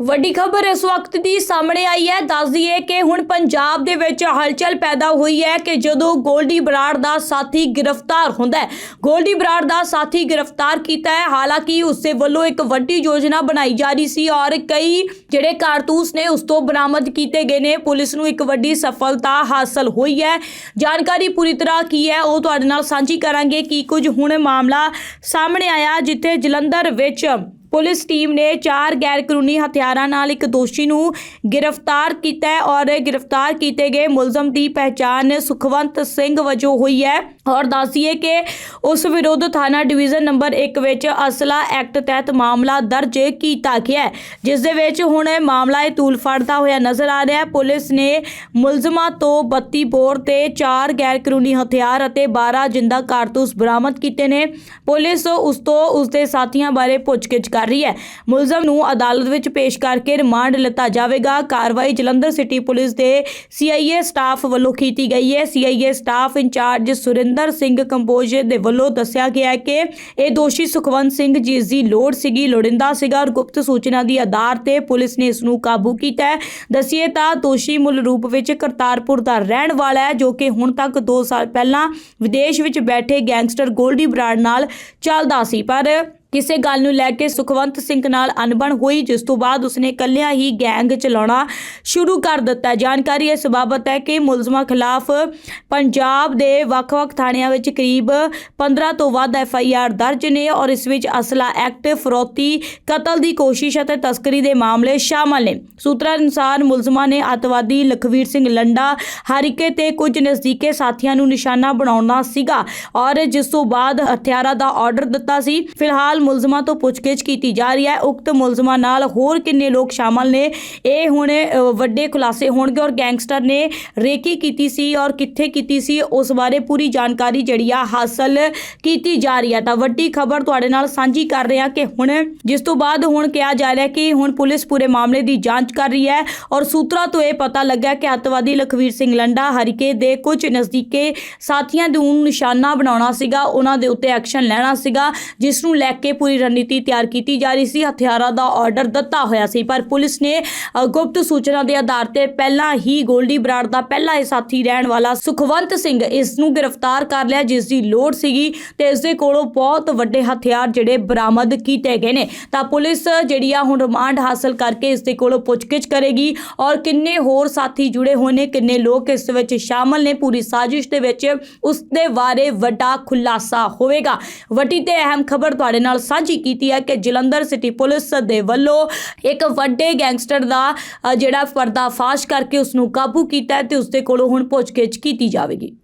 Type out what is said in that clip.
ਵੱਡੀ ਖਬਰ ਇਸ ਵਕਤ ਦੀ ਸਾਹਮਣੇ ਆਈ ਹੈ। ਦੱਸ ਦਈਏ ਕਿ ਹੁਣ ਪੰਜਾਬ ਦੇ ਵਿੱਚ ਹਲਚਲ ਪੈਦਾ ਹੋਈ ਹੈ ਕਿ ਜਦੋਂ ਗੋਲਡੀ ਬਰਾੜ ਦਾ ਸਾਥੀ ਗ੍ਰਿਫਤਾਰ ਹੁੰਦਾ ਹੈ, ਗੋਲਡੀ ਬਰਾੜ ਦਾ ਸਾਥੀ ਗ੍ਰਿਫਤਾਰ ਕੀਤਾ ਹੈ। ਹਾਲਾਂਕਿ ਉਸਦੇ ਵੱਲੋਂ ਇੱਕ ਵੱਡੀ ਯੋਜਨਾ ਬਣਾਈ ਜਾ ਰਹੀ ਸੀ ਔਰ ਕਈ ਜਿਹੜੇ ਕਾਰਤੂਸ ਨੇ ਉਸ ਤੋਂ ਬਰਾਮਦ ਕੀਤੇ ਗਏ ਨੇ। ਪੁਲਿਸ ਨੂੰ ਇੱਕ ਵੱਡੀ ਸਫਲਤਾ ਹਾਸਲ ਹੋਈ ਹੈ। ਜਾਣਕਾਰੀ ਪੂਰੀ ਤਰ੍ਹਾਂ ਕੀ ਹੈ, ਉਹ ਤੁਹਾਡੇ ਨਾਲ ਸਾਂਝੀ ਕਰਾਂਗੇ ਕੀ ਕੁਝ ਹੁਣ ਮਾਮਲਾ ਸਾਹਮਣੇ ਆਇਆ, ਜਿੱਥੇ ਜਲੰਧਰ ਵਿੱਚ ਪੁਲਿਸ ਟੀਮ ਨੇ ਚਾਰ ਗੈਰ ਕਾਨੂੰਨੀ ਹਥਿਆਰਾਂ ਨਾਲ ਇੱਕ ਦੋਸ਼ੀ ਨੂੰ ਗ੍ਰਿਫਤਾਰ ਕੀਤਾ ਹੈ ਔਰ ਗ੍ਰਿਫਤਾਰ ਕੀਤੇ ਗਏ ਮੁਲਜ਼ਮ ਦੀ ਪਹਿਚਾਣ ਸੁਖਵੰਤ ਸਿੰਘ ਵਜੋਂ ਹੋਈ ਹੈ। ਔਰ ਦੱਸੀਏ ਕਿ ਉਸ ਵਿਰੁੱਧ ਥਾਣਾ ਡਿਵੀਜ਼ਨ ਨੰਬਰ 1 ਵਿੱਚ ਅਸਲਾ ਐਕਟ ਤਹਿਤ ਮਾਮਲਾ ਦਰਜ ਕੀਤਾ ਗਿਆ ਹੈ, ਜਿਸ ਦੇ ਵਿੱਚ ਹੁਣ ਇਹ ਮਾਮਲਾ ਇਹ ਤੂਲ ਫੜਦਾ ਹੋਇਆ ਨਜ਼ਰ ਆ ਰਿਹਾ ਹੈ। ਪੁਲਿਸ ਨੇ ਮੁਲਜ਼ਮਾਂ ਤੋਂ 32 ਬੋਰ ਤੇ 4 ਗੈਰ ਕਾਨੂੰਨੀ ਹਥਿਆਰ ਅਤੇ 12 ਜਿੰਦਾ ਕਾਰਤੂਸ ਬਰਾਮਦ ਕੀਤੇ ਨੇ। ਪੁਲਿਸ ਉਸ ਤੋਂ ਉਸ ਦੇ ਸਾਥੀਆਂ ਬਾਰੇ ਪੁੱਛਗਿੱਛ ਕਰ ਰਹੀ ਹੈ। ਮੁਲਜ਼ਮ ਨੂੰ ਅਦਾਲਤ ਵਿੱਚ ਪੇਸ਼ ਕਰਕੇ ਰਿਮਾਂਡ ਲਿੱਤਾ ਜਾਵੇਗਾ। ਕਾਰਵਾਈ ਜਲੰਧਰ ਸਿਟੀ ਪੁਲਿਸ ਦੇ ਸੀਆਈਏ ਸਟਾਫ ਵੱਲੋਂ ਕੀਤੀ ਗਈ ਹੈ। CIA staff incharge Surinder Singh Kamboj ਦੇ ਵੱਲੋਂ ਦੱਸਿਆ ਗਿਆ ਕਿ ਇਹ ਦੋਸ਼ੀ ਸੁਖਵੰਤ ਸਿੰਘ, ਜਿਸ ਦੀ ਲੋੜ ਸੀਗੀ, ਲੋੜਿੰਦਾ ਸੀਗਾ ਔਰ ਗੁਪਤ ਸੂਚਨਾ ਦੀ ਆਧਾਰ ਤੇ ਪੁਲਿਸ ਨੇ ਇਸ ਨੂੰ ਕਾਬੂ ਕੀਤਾ ਹੈ। ਦਸੀਏ ਤਾਂ ਦੋਸ਼ੀ ਮੁੱਲ ਰੂਪ ਵਿੱਚ ਕਰਤਾਰਪੁਰ ਦਾ ਰਹਿਣ ਵਾਲਾ ਹੈ, ਜੋ ਕਿ ਹੁਣ ਤੱਕ 2 ਸਾਲ ਪਹਿਲਾਂ ਵਿਦੇਸ਼ ਵਿੱਚ ਬੈਠੇ ਗੈਂਗਸਟਰ ਗੋਲਡੀ ਬਰਾੜ ਨਾਲ ਚੱਲਦਾ ਸੀ, ਪਰ ਕਿਸੇ ਗੱਲ ਨੂੰ ਲੈ ਕੇ ਸੁਖਵੰਤ ਸਿੰਘ ਨਾਲ ਅਣਬਣ ਹੋਈ, ਜਿਸ ਤੋਂ ਬਾਅਦ ਉਸਨੇ ਇਕੱਲਿਆਂ ਹੀ ਗੈਂਗ ਚਲਾਉਣਾ ਸ਼ੁਰੂ ਕਰ ਦਿੱਤਾ। ਜਾਣਕਾਰੀ ਇਸ ਬਾਬਤ ਹੈ ਕਿ ਮੁਲਜ਼ਮਾਂ ਖਿਲਾਫ ਪੰਜਾਬ ਦੇ ਵੱਖ-ਵੱਖ ਥਾਣਿਆਂ ਵਿੱਚ ਕਰੀਬ 15 ਤੋਂ ਵੱਧ ਐਫ ਆਈ ਆਰ ਦਰਜ ਨੇ ਔਰ ਇਸ ਵਿੱਚ ਅਸਲਾ ਐਕਟ, ਫਰੋਤੀ ਕਤਲ ਦੀ ਕੋਸ਼ਿਸ਼ ਅਤੇ ਤਸਕਰੀ ਦੇ ਮਾਮਲੇ ਸ਼ਾਮਲ ਨੇ। ਸੂਤਰਾਂ ਅਨੁਸਾਰ ਮੁਲਜ਼ਮਾਂ ਨੇ ਅੱਤਵਾਦੀ ਲਖਵੀਰ ਸਿੰਘ ਲੰਡਾ, ਹਰੀਕੇ ਤੇ ਕੁਝ ਨਜ਼ਦੀਕੇ ਸਾਥੀਆਂ ਨੂੰ ਨਿਸ਼ਾਨਾ ਬਣਾਉਣਾ ਸੀਗਾ ਔਰ ਜਿਸ ਤੋਂ ਬਾਅਦ ਹਥਿਆਰਾਂ ਦਾ ਆਰਡਰ ਦਿੱਤਾ ਸੀ। ਫਿਲਹਾਲ ਮੁਲਜ਼ਮਾਂ ਤੋਂ ਪੁੱਛਗਿੱਛ ਕੀਤੀ ਜਾ ਰਹੀ ਹੈ। ਉਕਤ ਮੁਲਜ਼ਮਾਂ ਨਾਲ ਹੋਰ ਕਿੰਨੇ ਲੋਕ ਸ਼ਾਮਲ ਨੇ? ਇਹ ਹੁਣ ਵੱਡੇ ਖੁਲਾਸੇ ਹੋਣਗੇ ਔਰ ਗੈਂਗਸਟਰ ਨੇ ਰੇਕੀ ਕੀਤੀ ਸੀ ਔਰ ਕਿੱਥੇ ਕੀਤੀ ਸੀ, ਉਸ ਬਾਰੇ ਪੂਰੀ ਜਾਣਕਾਰੀ ਜਿਹੜੀ ਆ ਹਾਸਲ ਕੀਤੀ ਜਾ ਰਹੀ ਹੈ ਤਾਂ ਵੱਡੀ ਖਬਰ ਤੁਹਾਡੇ ਨਾਲ ਸਾਂਝੀ ਕਰ ਰਹੇ ਹਾਂ ਕਿ ਹੁਣ, ਜਿਸ ਤੋਂ ਬਾਅਦ ਹੁਣ ਕਿਹਾ ਜਾ ਰਿਹਾ ਕਿ ਹੁਣ ਪੁਲਿਸ ਪੂਰੇ ਮਾਮਲੇ ਦੀ ਜਾਂਚ ਕਰ ਰਹੀ ਹੈ ਔਰ ਸੂਤਰਾਂ ਤੋਂ ਇਹ ਪਤਾ ਲੱਗਾ ਕਿ ਅੱਤਵਾਦੀ ਲਖਵੀਰ ਸਿੰਘ ਲੰਡਾ ਹਰੀਕੇ ਦੇ ਕੁਝ ਨਜ਼ਦੀਕੇ ਸਾਥੀਆਂ ਨੂੰ ਨਿਸ਼ਾਨਾ ਬਣਾਉਣਾ ਸੀਗਾ। ਉਹਨਾਂ ਦੇ ਉੱਤੇ ਐਕਸ਼ਨ ਲੈਣਾ ਸੀਗਾ, ਜਿਸ ਨੂੰ ਲੈ ਕੇ ਪੂਰੀ ਰਣਨੀਤੀ ਤਿਆਰ ਕੀਤੀ ਜਾ ਰਹੀ ਸੀ। ਹਥਿਆਰਾਂ ਦਾ ਆਰਡਰ ਦਿੱਤਾ ਹੋਇਆ ਸੀ, ਪਰ ਪੁਲਿਸ ਨੇ ਗੁਪਤ ਸੂਚਨਾ ਦੇ ਆਧਾਰ ਤੇ ਪਹਿਲਾਂ ਹੀ ਗੋਲਡੀ ਬਰਾੜ ਦਾ ਪਹਿਲਾ ਇਹ ਸਾਥੀ ਰਹਿਣ ਵਾਲਾ ਸੁਖਵੰਤ ਸਿੰਘ ਇਸ ਨੂੰ ਗ੍ਰਿਫਤਾਰ ਕਰ ਲਿਆ, ਜਿਸ ਦੀ ਲੋੜ ਸੀਗੀ ਤੇ ਇਸ ਦੇ ਕੋਲੋਂ ਬਹੁਤ ਵੱਡੇ ਹਥਿਆਰ ਜਿਹੜੇ ਬਰਾਮਦ ਕੀਤੇ ਗਏ ਨੇ। ਤਾਂ ਪੁਲਿਸ ਜਿਹੜੀ ਆ ਹੁਣ ਰਿਮਾਂਡ ਹਾਸਲ ਕਰਕੇ ਇਸ ਦੇ ਕੋਲੋਂ ਪੁੱਛਗਿੱਛ ਕਰੇਗੀ ਔਰ ਕਿੰਨੇ ਹੋਰ ਸਾਥੀ ਜੁੜੇ ਹੋਏ ਨੇ, ਕਿੰਨੇ ਲੋਕ ਇਸ ਵਿੱਚ ਸ਼ਾਮਲ ਨੇ, ਪੂਰੀ ਸਾਜ਼ਿਸ਼ ਦੇ ਵਿੱਚ ਉਸ ਦੇ ਬਾਰੇ ਵੱਡਾ ਖੁਲਾਸਾ ਹੋਵੇਗਾ। ਵੱਡੀ ਤੇ ਅਹਿਮ ਖਬਰ ਤੁਹਾਡੇ ਨਾਲ ਸਾਂਝੀ ਕੀਤੀ ਹੈ ਕਿ ਜਲੰਧਰ ਸਿਟੀ ਪੁਲਿਸ ਦੇ ਵੱਲੋਂ ਇੱਕ ਵੱਡੇ ਗੈਂਗਸਟਰ ਦਾ ਜਿਹੜਾ ਪਰਦਾਫਾਸ਼ ਕਰਕੇ ਉਸ ਨੂੰ ਕਾਬੂ ਕੀਤਾ ਹੈ ਤੇ ਉਸ ਦੇ ਕੋਲੋਂ ਹੁਣ ਪੁੱਛਗਿੱਛ ਕੀਤੀ ਜਾਵੇਗੀ।